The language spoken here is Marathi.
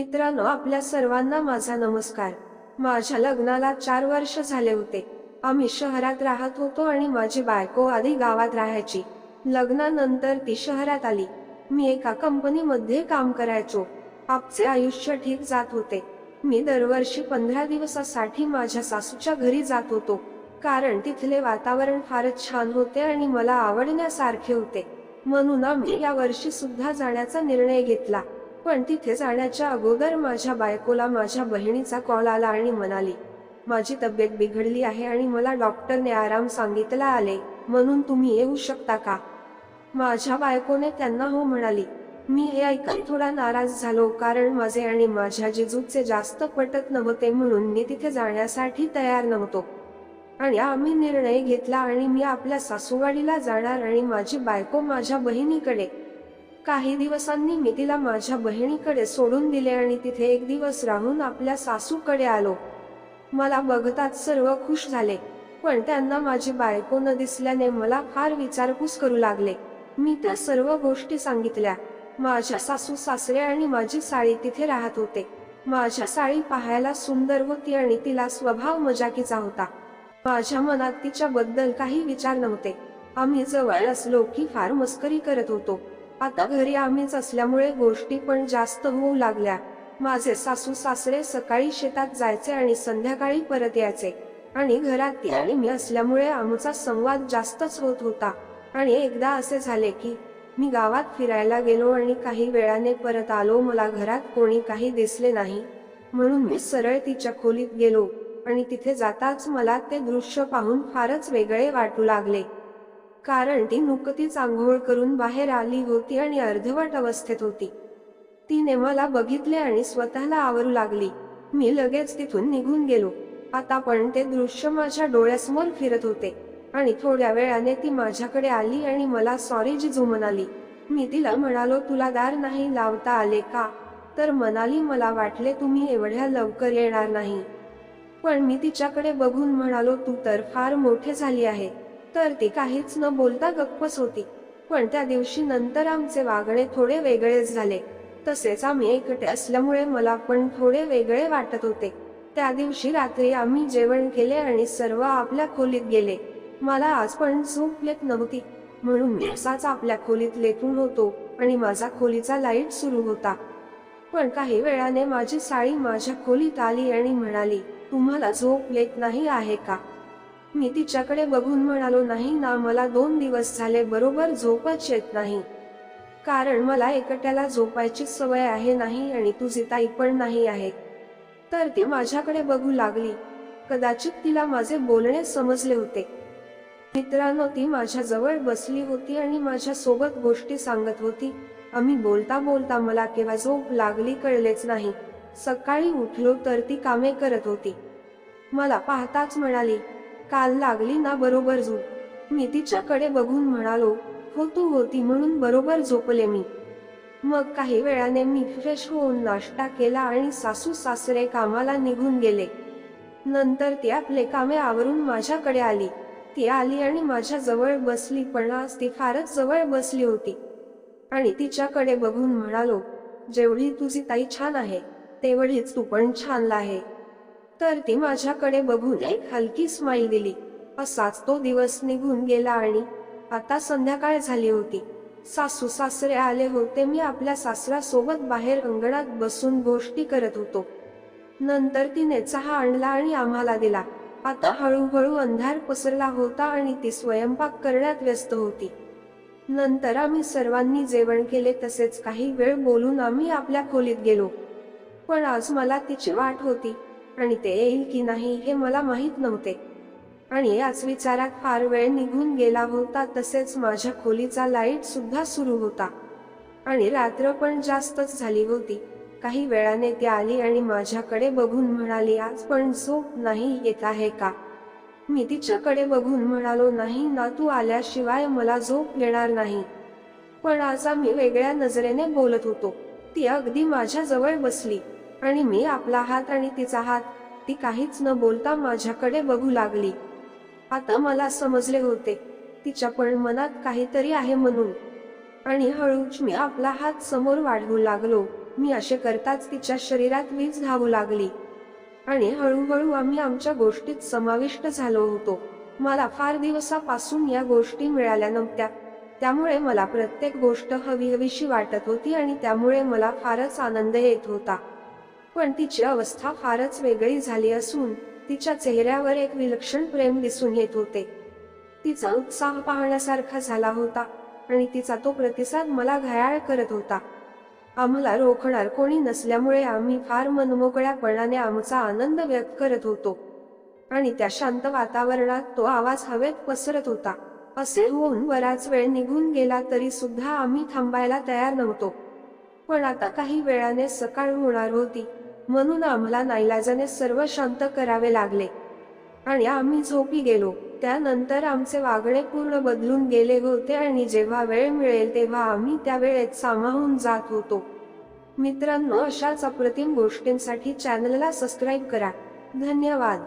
मित्रांनो आपल्या सर्वांना माझा नमस्कार. माझ्या लग्नाला चार वर्ष झाले होते. आम्ही शहरात राहत होतो आणि माझी बायको आधी गावात राहायची. लग्नानंतर ती शहरात आली. मी एका कंपनीमध्ये काम करायचो. आपचे आयुष्य ठीक जात होते. मी दरवर्षी पंधरा दिवसासाठी माझ्या सासूच्या घरी जात होतो. कारण तिथले वातावरण फारच छान होते आणि मला आवडण्यासारखे होते. म्हणून आम्ही या वर्षी सुद्धा जाण्याचा निर्णय घेतला. पण तिथे जाण्याच्या अगोदर माझ्या बायकोला माझ्या बहिणीचा कॉल आला आणि म्हणाली माझी तब्येत बिघडली आहे आणि मला डॉक्टरने आराम सांगितला आले म्हणून तुम्ही येऊ शकता का? माझ्या बायकोने त्यांना हो म्हणाली मी हे ऐकून थोडा नाराज झालो कारण माझे आणि माझ्या जिजूचे जास्त पटत नव्हते म्हणून मी तिथे जाण्यासाठी तयार नव्हतो. आणि आम्ही निर्णय घेतला आणि मी आपल्या सासूवाडीला जाणार आणि माझी बायको माझ्या बहिणीकडे काही दिवसांनी मी तिला माझ्या बहिणीकडे सोडून दिले आणि तिथे एक दिवस राहून आपल्या सासूकडे आलो. मला बघताच सर्व खुश झाले पण त्यांना माझी बायको न दिसल्याने मला फार विचारपूस करू लागले. मी त्या सर्व गोष्टी सांगितल्या. माझ्या सासू सासरे आणि माझी साळी तिथे राहत होते. माझ्या साळी पाहायला सुंदर होती आणि तिला स्वभाव मजाकीचा होता. माझ्या मनात तिच्याबद्दल काही विचार नव्हते. आम्ही जवळ असलो की फार मस्करी करत होतो. आता घरी आम्हीच असल्यामुळे गोष्टी पण जास्त होऊ लागल्या. माझे सासू सासरे सकाळी शेतात जायचे आणि संध्याकाळी परत यायचे. आणि घरात ती आणि मी असल्यामुळे आमचा संवाद जास्तच होत होता. आणि एकदा असे झाले की मी गावात फिरायला गेलो आणि काही वेळाने परत आलो. मला घरात कोणी काही दिसले नाही. म्हणून मी सरळ तिच्या खोलीत गेलो. आणि तिथे जाताच मला ते दृश्य पाहून फारच वेगळे वाटू लागले. कारण ती नुकतीच आंघोळ करून बाहेर आली होती आणि अर्धवट अवस्थेत होती. तिने मला बघितले आणि स्वतःला आवरू लागली. मी लगेच तिथून निघून गेलो. आता पण ते दृश्य माझ्या डोळ्यासमोर फिरत होते आणि थोड्या वेळाने ती माझ्याकडे आली आणि मला सॉरी जिजू म्हणाली. मी तिला म्हणालो तुला दार नाही लावता आले का? तर म्हणाली मला वाटले तुम्ही एवढ्या लवकर येणार नाही. पण मी तिच्याकडे बघून म्हणालो तू तर फार मोठे झाली आहे. तर ती काहीच न बोलता गप्पच होती. पण त्या दिवशी नंतर आमचे वागणे थोडे वेगळेच झाले. तसेच आम्ही एकटे असल्यामुळे मला पण थोडे वेगळे वाटत होते. त्या दिवशी रात्री आम्ही जेवण केले आणि सर्व आपल्या खोलीत गेले. मला आज पण झोप येत नव्हती. म्हणून मी असाच आपल्या खोलीत लेटून होतो आणि माझा खोलीचा लाइट सुरू होता. पण काही वेळाने माझी साळी माझ्या खोलीत आली आणि म्हणाली तुम्हाला झोप येत नाही आहे का? मी तिच्याकडे बघून म्हणालो नाही ना मला दोन दिवस झाले बरोबर झोपच येत नाही. कारण मला एकट्याला झोपायची सवय आहे नाही आणि तुझी ताई पण नाही आहे. तर ती माझ्याकडे बघू लागली. कदाचित तिला माझे बोलणे समजले होते. मित्रांनो ती माझ्या जवळ बसली होती आणि माझ्या सोबत गोष्टी सांगत होती. आम्ही बोलता बोलता मला केव्हा झोप लागली कळलेच नाही. सकाळी उठलो तर ती कामे करत होती. मला पाहताच म्हणाली काल लागली ना बरोबर झोप. मी तिच्याकडे बघून म्हणालो हो तू होती म्हणून बरोबर झोपले मी. मग काही वेळाने मी फ्रेश होऊन नाश्ता केला आणि सासू सासरे कामाला निघून गेले. नंतर ती आपले कामे आवरून माझ्याकडे आली. ती आली आणि माझ्या जवळ बसली पण आज ती फारच जवळ बसली होती. आणि तिच्याकडे बघून म्हणालो जेवढी तुझी ताई छान आहे तेवढीच तू पण छान आहे. तर ती माझ्याकडे बघून एक हलकी स्माईल दिली. असाच तो दिवस निघून गेला आणि आता संध्याकाळ झाली होती. सासू सासरे आले होते मी आपल्या सासऱ्यासोबत बाहेर अंगणात बसून गोष्टी करत होतो. नंतर तिने चहा आणला आणि आम्हाला दिला. आता हळूहळू अंधार पसरला होता आणि ती स्वयंपाक करण्यात व्यस्त होती. नंतर आम्ही सर्वांनी जेवण केले तसेच काही वेळ बोलून आम्ही आपल्या खोलीत गेलो. पण आज मला तिची वाट होती. आणि ते येईल की नाही हे मला माहीत नव्हते. आणि याच विचारात फार वेळ निघून गेला होता तसेच माझ्या खोलीचा लाइट सुद्धा सुरू होता. आणि रात्र पण जास्तच झाली होती. काही वेळाने ती आली आणि माझ्याकडे बघून म्हणाली आज पण झोप नाही येत आहे का? मी तिच्याकडे बघून म्हणालो नाही ना तू आल्याशिवाय मला झोप येणार नाही. पण आज आम्ही वेगळ्या नजरेने बोलत होतो. ती अगदी माझ्याजवळ बसली. आणि मी आपला हात आणि तिचा हात ती काहीच न बोलता माझ्याकडे बघू लागली. आता मला समजले होते तिच्या पण मनात काहीतरी आहे म्हणून. आणि हळूच मी आपला हात समोर वाढवू लागलो मी असे करताच तिच्या शरीरात वीज धावू लागली. आणि हळूहळू आम्ही आमच्या गोष्टीत समाविष्ट झालो होतो. मला फार दिवसापासून या गोष्टी मिळाल्या नव्हत्या. त्यामुळे मला प्रत्येक गोष्ट हवी हवीशी वाटत होती आणि त्यामुळे मला फारच आनंद येत होता. पण तिची अवस्था फारच वेगळी झाली असून तिच्या चेहऱ्यावर एक विलक्षण प्रेम दिसून येत होते. तिचा उत्साह पाहण्यासारखा झाला होता आणि तिचा तो प्रतिसाद मला घायाळ करत होता. आम्हाला रोखणार कोणी नसल्यामुळे आम्ही फार मनमोकळ्यापणाने आमचा आनंद व्यक्त करत होतो. आणि त्या शांत वातावरणात तो आवाज हवेत पसरत होता. असे होऊन बराच वेळ निघून गेला तरी सुद्धा आम्ही थांबायला तयार नव्हतो. पण आता काही वेळाने सकाळ होणार होती म्हणून आम्हाला नाईलाजाने सर्व शांत करावे लागले. आणि आम्ही झोपी गेलो. त्यानंतर आमचे वागणे पूर्ण बदलून गेले होते आणि जेव्हा वेळ मिळेल तेव्हा आम्ही त्या वेळेत सामावून जात होतो. मित्रांनो अशाच अप्रतिम गोष्टींसाठी चॅनलला सबस्क्राईब करा. धन्यवाद.